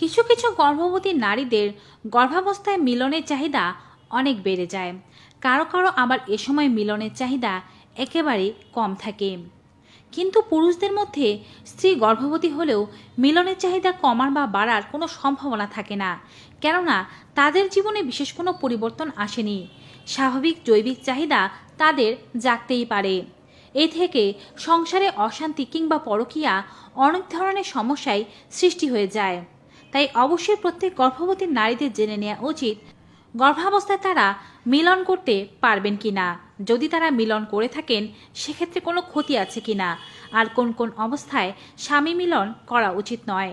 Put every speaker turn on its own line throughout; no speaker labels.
কিছু কিছু গর্ভবতী নারীদের গর্ভাবস্থায় মিলনের চাহিদা অনেক বেড়ে যায়। কারও কারও আবার এ সময় মিলনের চাহিদা একেবারে কম থাকে। কিন্তু পুরুষদের মধ্যে স্ত্রী গর্ভবতী হলেও মিলনের চাহিদা কমার বা বাড়ার কোনো সম্ভাবনা থাকে না। কেননা তাদের জীবনে বিশেষ কোনো পরিবর্তন আসেনি। স্বাভাবিক জৈবিক চাহিদা তাদের জাগতেই পারে। এ থেকে সংসারে অশান্তি কিংবা পরকীয়া অনেক ধরনের সমস্যায় সৃষ্টি হয়ে যায়। তাই অবশ্যই প্রত্যেক গর্ভবতী নারীদের জেনে নেওয়া উচিত গর্ভাবস্থায় তারা মিলন করতে পারবেন কি না যদি তারা মিলন করে থাকেন, সেক্ষেত্রে কোনো ক্ষতি আছে কি না আর কোন কোন অবস্থায় স্বামী মিলন করা উচিত নয়?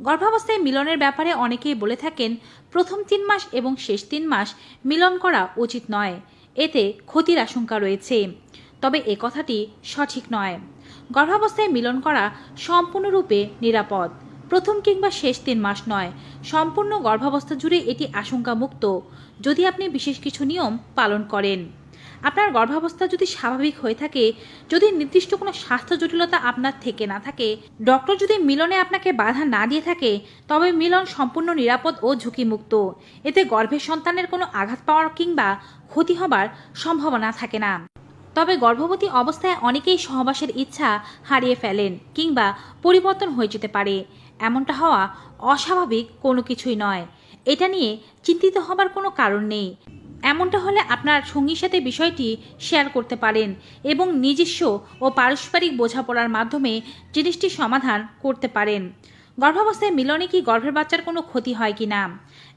গর্ভাবস্থায় মিলনের ব্যাপারে অনেকেই বলে থাকেন, প্রথম তিন মাস এবং শেষ তিন মাস মিলন করা উচিত নয়। এতে ক্ষতির আশঙ্কা রয়েছে। তবে এ কথাটি সঠিক নয়। গর্ভাবস্থায় মিলন করা সম্পূর্ণরূপে নিরাপদ। প্রথম কিংবা শেষ তিন মাস নয়। সম্পূর্ণ গর্ভাবস্থা জুড়ে এটি আশঙ্কামুক্ত। যদি আপনি বিশেষ কিছু নিয়ম পালন করেন। আপনার গর্ভাবস্থা যদি স্বাভাবিক হয়ে থাকে, যদি নির্দিষ্ট কোনো স্বাস্থ্য জটিলতা আপনার থেকে না থাকে, ডক্টর যদি মিলনে আপনাকে বাধা না দিয়ে থাকে, তবে মিলন সম্পূর্ণ নিরাপদ ও ঝুঁকিমুক্ত। এতে গর্ভের সন্তানের কোনো আঘাত পাওয়ার কিংবা ক্ষতি হবার সম্ভাবনা থাকে না। তবে গর্ভবতী অবস্থায় অনেকেই সহবাসের ইচ্ছা হারিয়ে ফেলেন কিংবা পরিবর্তন হয়ে যেতে পারে। এমনটা হওয়া অস্বাভাবিক কোনো কিছুই নয়। এটা নিয়ে চিন্তিত হবার কোনো কারণ নেই। এমনটা হলে আপনার সঙ্গীর সাথে বিষয়টি শেয়ার করতে পারেন এবং নিজস্ব ও পারস্পরিক বোঝাপড়ার মাধ্যমে জিনিসটি সমাধান করতে পারেন। গর্ভাবস্থায় মিলনে কি গর্ভের বাচ্চার কোনো ক্ষতি হয় কি না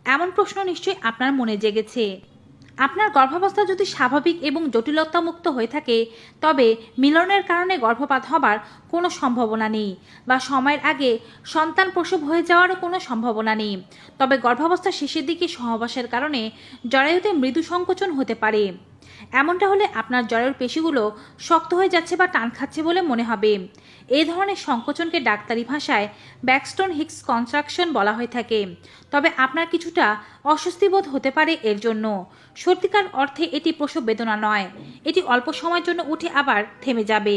এমন প্রশ্ন নিশ্চয়ই আপনার মনে জেগেছে। আপনার গর্ভাবস্থা যদি স্বাভাবিক এবং জটিলতামুক্ত হয়ে থাকে, তবে মিলনের কারণে গর্ভপাত হবার কোনো সম্ভাবনা নেই বা সময়ের আগে সন্তান প্রসব হয়ে যাওয়ারও কোনো সম্ভাবনা নেই। তবে গর্ভাবস্থার শেষের দিকে সহবাসের কারণে জরায়ুতে মৃদু সংকোচন হতে পারে। এমনটা হলে আপনার জ্বরের পেশিগুলো শক্ত হয়ে যাচ্ছে বা টান খাচ্ছে বলে মনে হবে। এই ধরনের সংকোচনকে ডাক্তারি ভাষায় ব্যাকস্টোন হিক্স কনস্ট্রাকশন বলা হয়ে থাকে। তবে আপনার কিছুটা অস্বস্তি বোধ হতে পারে এর জন্য। সত্যিকার অর্থে এটি প্রসব বেদনা নয়। এটি অল্প সময়ের জন্য উঠে আবার থেমে যাবে।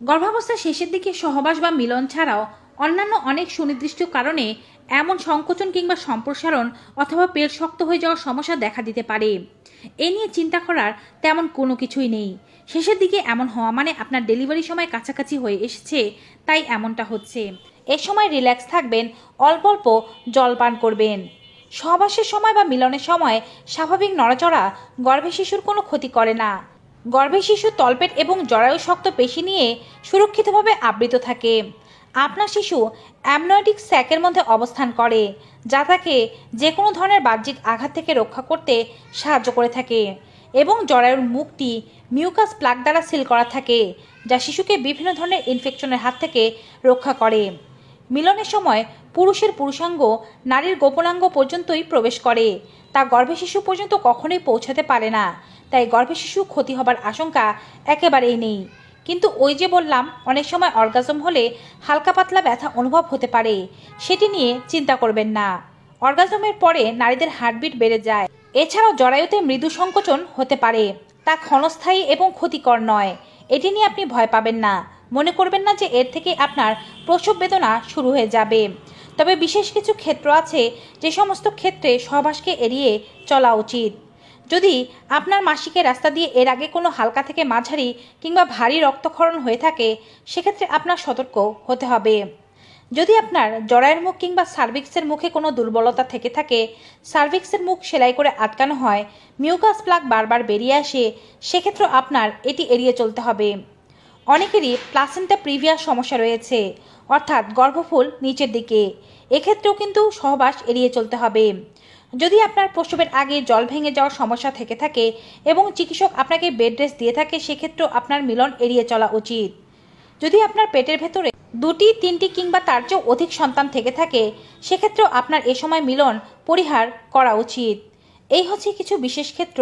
গর্ভাবস্থার শেষের দিকে সহবাস বা মিলন ছাড়াও অন্যান্য অনেক সুনির্দিষ্ট কারণে এমন সংকোচন কিংবা সম্প্রসারণ অথবা পেট শক্ত হয়ে যাওয়ার সমস্যা দেখা দিতে পারে। এ নিয়ে চিন্তা করার তেমন কোনো কিছুই নেই। শেষের দিকে এমন হওয়া মানে আপনার ডেলিভারি সময় কাছাকাছি হয়ে এসেছে, তাই এমনটা হচ্ছে। এ সময় রিল্যাক্স থাকবেন, অল্প অল্প জল পান করবেন। সহবাসের সময় বা মিলনের সময় স্বাভাবিক নড়াচড়া গর্ভে শিশুর কোনো ক্ষতি করে না। গর্ভে শিশু তলপেট এবং জরায়ু শক্ত পেশি নিয়ে সুরক্ষিতভাবে আবৃত থাকে। আপনার শিশু অ্যামনয়েটিক স্যাকের মধ্যে অবস্থান করে, যা তাকে যে কোনো ধরনের বাহ্যিক আঘাত থেকে রক্ষা করতে সাহায্য করে থাকে এবং জরায়ুর মুখটি মিউকাস প্লাগ দ্বারা সিল করা থাকে, যা শিশুকে বিভিন্ন ধরনের ইনফেকশনের হাত থেকে রক্ষা করে। মিলনের সময় পুরুষের পুরুষাঙ্গ নারীর গোপনাঙ্গ পর্যন্তই প্রবেশ করে, তা গর্ভে শিশু পর্যন্ত কখনোই পৌঁছাতে পারে না, তাই গর্ভে শিশু ক্ষতি হবার আশঙ্কা একেবারেই নেই। কিন্তু ওই যে বললাম, অনেক সময় অর্গাজম হলে হালকা পাতলা ব্যথা অনুভব হতে পারে। সেটি নিয়ে চিন্তা করবেন না। অর্গাজমের পরে নারীদের হার্টবিট বেড়ে যায়। এছাড়াও জরায়ুতে মৃদু সংকোচন হতে পারে। তা ক্ষণস্থায়ী এবং ক্ষতিকর নয়। এটি নিয়ে আপনি ভয় পাবেন না। মনে করবেন না যে এর থেকে আপনার প্রসব বেদনা শুরু হয়ে যাবে। তবে বিশেষ কিছু ক্ষেত্র আছে যে সমস্ত ক্ষেত্রে সহবাসকে এড়িয়ে চলা উচিত। যদি আপনার মাসিকের রাস্তা দিয়ে এর আগে কোনো হালকা থেকে মাঝারি কিংবা ভারী রক্তক্ষরণ হয়ে থাকে, সেক্ষেত্রে আপনার সতর্ক হতে হবে। যদি আপনার জরায়ের মুখ কিংবা সার্ভিক্সের মুখে কোনো দুর্বলতা থেকে থাকে, সার্ভিক্সের মুখ সেলাই করে আটকানো হয়, মিউকাস প্লাগ বারবার বেরিয়ে আসে সেক্ষেত্রে আপনার এটি এড়িয়ে চলতে হবে। অনেকেরই প্লাসেন্টা প্রিভিয়াস সমস্যা রয়েছে, অর্থাৎ গর্ভফুল নিচের দিকে। এক্ষেত্রেও কিন্তু সহবাস এড়িয়ে চলতে হবে। যদি আপনার প্রসবের আগে জল ভেঙে যাওয়ার সমস্যা থেকে থাকে এবং চিকিৎসক আপনাকে বেড রেস্ট দিয়ে থাকে, সেক্ষেত্রেও আপনার মিলন এড়িয়ে চলা উচিত। যদি আপনার পেটের ভেতরে দুটি, তিনটি কিংবা তার চেয়েও অধিক সন্তান থেকে থাকে, সেক্ষেত্রেও আপনার এ সময় মিলন পরিহার করা উচিত। এই হচ্ছে কিছু বিশেষ ক্ষেত্র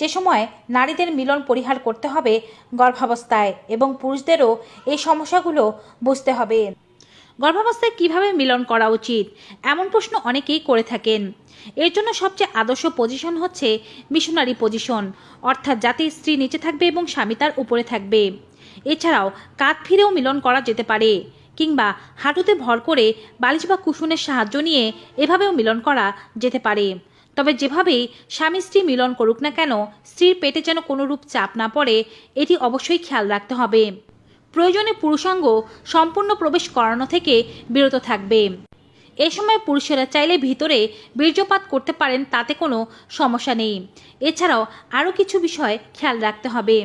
যে সময় নারীদের মিলন পরিহার করতে হবে গর্ভাবস্থায় এবং পুরুষদেরও এই সমস্যাগুলো বুঝতে হবে। গর্ভাবস্থায় কীভাবে মিলন করা উচিত? এমন প্রশ্ন অনেকেই করে থাকেন। এর জন্য সবচেয়ে আদর্শ পজিশন হচ্ছে মিশনারি পজিশন অর্থাৎ যাতে স্ত্রী নিচে থাকবে এবং স্বামী তার উপরে থাকবে। এছাড়াও, কাঁধ ফিরেও মিলন করা যেতে পারে, কিংবা হাঁটুতে ভর করে বালিশ বা কুশনের সাহায্য নিয়ে এভাবেও মিলন করা যেতে পারে। তবে যেভাবেই স্বামী স্ত্রী মিলন করুক না কেন, স্ত্রীর পেটে যেন কোনো রূপ চাপ না পড়ে, এটি অবশ্যই খেয়াল রাখতে হবে। প্রয়োজনে পুরুষাঙ্গ সম্পূর্ণ প্রবেশ করানো থেকে বিরত থাকবে। এ সময় পুরুষেরা চাইলে ভিতরে বীর্যপাত করতে পারেন, তাতে কোনো সমস্যা নেই। এছাড়াও আরও কিছু বিষয় খেয়াল রাখতে হবে।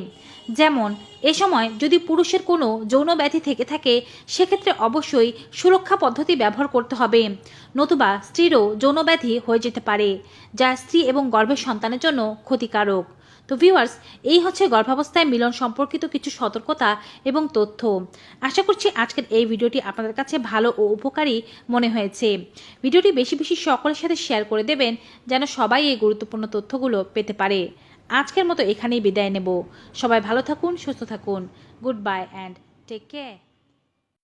যেমন, এ সময় যদি পুরুষের কোনো যৌন ব্যাধি থেকে থাকে, সেক্ষেত্রে অবশ্যই সুরক্ষা পদ্ধতি ব্যবহার করতে হবে। নতুবা স্ত্রীরও যৌন ব্যাধি হয়ে যেতে পারে, যা স্ত্রী এবং গর্ভের সন্তানের জন্য ক্ষতিকারক। তো ভিউয়ার্স এই হচ্ছে গর্ভাবস্থায় মিলন সম্পর্কিত কিছু সতর্কতা এবং তথ্য। আশা করছি আজকের এই ভিডিওটি আপনাদের কাছে ভালো ও উপকারী মনে হয়েছে। ভিডিওটি বেশি বেশি সকলের সাথে শেয়ার করে দেবেন, যেন সবাই এই গুরুত্বপূর্ণ তথ্যগুলো পেতে পারে। আজকের মতো এখানেই বিদায় নেব। সবাই ভালো থাকুন, সুস্থ থাকুন। Good bye and take care